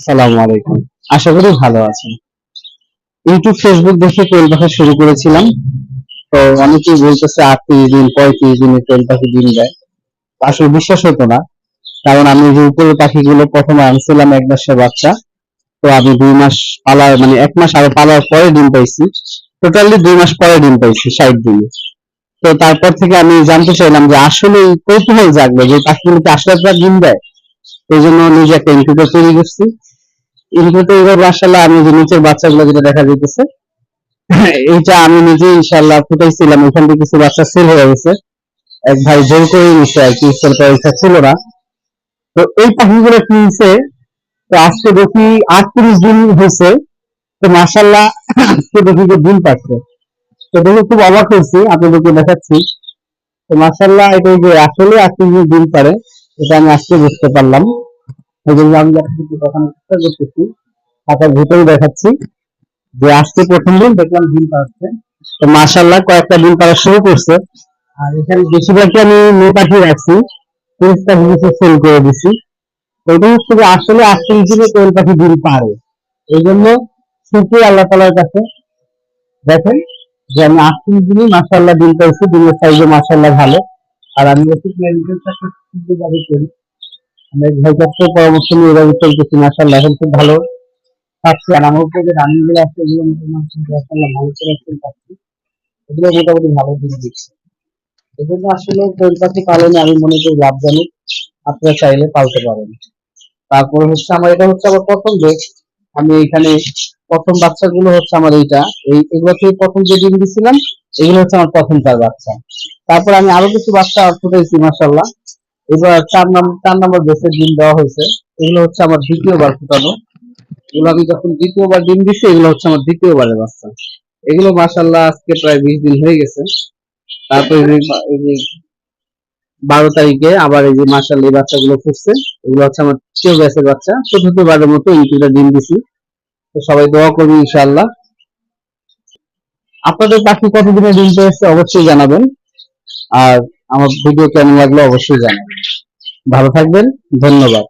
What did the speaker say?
আসসালামু আলাইকুম। আশা করি ভালো আছেন। ইউটিউব, ফেসবুক দেখে কোয়েল পাখা শুরু করেছিলাম। তো অনেকেই বলতেছে আটত্রিশ দিন, পঁয়ত্রিশ দিনে কোয়েল পাখি ডিম দেয়। আসলে বিশ্বাস হতো না। কারণ আমি যে উপরের পাখিগুলো প্রথমে আনছিলাম এক মাসের বাচ্চা, তো আমি দুই মাস পালার মানে এক মাস আরও পালার পরে ডিম পাইছি। টোটালি দুই মাস পরে ডিম পাইছি, ষাট দিনে। তো তারপর থেকে আমি জানতে চাইলাম যে আসলে কৌতূহল জাগলো যে পাখিগুলো কি আসলে ডিম দেয়। এই জন্য নিজে একটা ইনকিউবেটর তৈরি করছি। ইনকিউবেটর এবার মাসাল্লাহ আমি যে নিচের যেটা দেখা যাইতেছে, এইটা আমি নিজে ইনশাল্লাহ ফুটাইছিলাম ওখান থেকে কিছু বাচ্চা সেল হয়ে গেছে। এক ভাই আর কি ছিল না। তো এই পাখিগুলো কি হয়েছে তো আজকে দেখি আটত্রিশ দিন হয়েছে তো মাসাল্লাহ আজকে দেখি যে দিন পাচ্ছে তো দেখে খুব অবাক হয়েছি, আপনাদেরকে দেখাচ্ছি। তো মাসাল্লাহ এটা যে আসলে আটত্রিশ দিন পারে এটা আমি আজকে বুঝতে পারলাম। দেখাচ্ছি যে আজকে প্রথম দিন, দেখলাম ডিম পাচ্ছে তো মাশাল্লাহ কয়েকটা ডিম শুরু করছে। আর এখানে আমি মেয়ে পাখি রাখছি। তিরিশটা জিনিস সেল করে দিছি। হচ্ছে আসলে আটত্রিশ দিনে কোয়েল পাখি ডিম পারে এই জন্য শুক্রিয়া আল্লাহ তালার কাছে। দেখেন যে আমি আটত্রিশ দিনই মাশাল্লাহ ডিম পাইছি ডিমের সাইজে মাশাল্লাহ ভালো। আর আমি করি ভাইটার পরামর্শ নিয়ে চলতেছি মাশাল্লাহ এখন খুব ভালো। পাচ্ছি আর আমার উপরে যে আছে ভালো করে এগুলো মোটামুটি ভালো দিন দিচ্ছে। এই জন্য আসলে পাখি পালনে আমি মনে করি লাভজনক। আপনারা চাইলে পালতে পারেন। তারপরে হচ্ছে আমার এটা হচ্ছে আমার প্রথম বেচ আমি এখানে প্রথম বাচ্চাগুলো হচ্ছে আমার এইটা। এই এগুলো থেকে প্রথম যে ডিম দিছিলাম, এগুলো হচ্ছে আমার প্রথম চার বাচ্চা। তারপর আমি আরও কিছু বাচ্চা ফুটাইছি মাসাল্লাহ এবার চার নম্বর চার নম্বর বেসের ডিম দেওয়া হয়েছে, এগুলো হচ্ছে আমার দ্বিতীয়বার ফুটানো। এগুলো আমি যখন দ্বিতীয়বার ডিম দিচ্ছি এগুলো হচ্ছে আমার দ্বিতীয়বারের বাচ্চা। এগুলো মাসাল্লাহ আজকে প্রায় বিশ দিন হয়ে গেছে। তারপর এই যে- বারো তারিখে আবার এই যে মাসাল্লাহ এই বাচ্চাগুলো ফুটছে, এগুলো হচ্ছে আমার তৃতীয় ব্যাচের বাচ্চা। চতুর্থবারের মতো ইনকিউবেটর ডিম দিছি। তো সবাই দোয়া করবেন ইনশাআল্লাহ। আপনাদের পাখি কতদিনে ডিম পেয়েছে অবশ্যই জানাবেন। আর আমার ভিডিও কেমন লাগল অবশ্যই জানাবেন। ভালো থাকবেন ধন্যবাদ।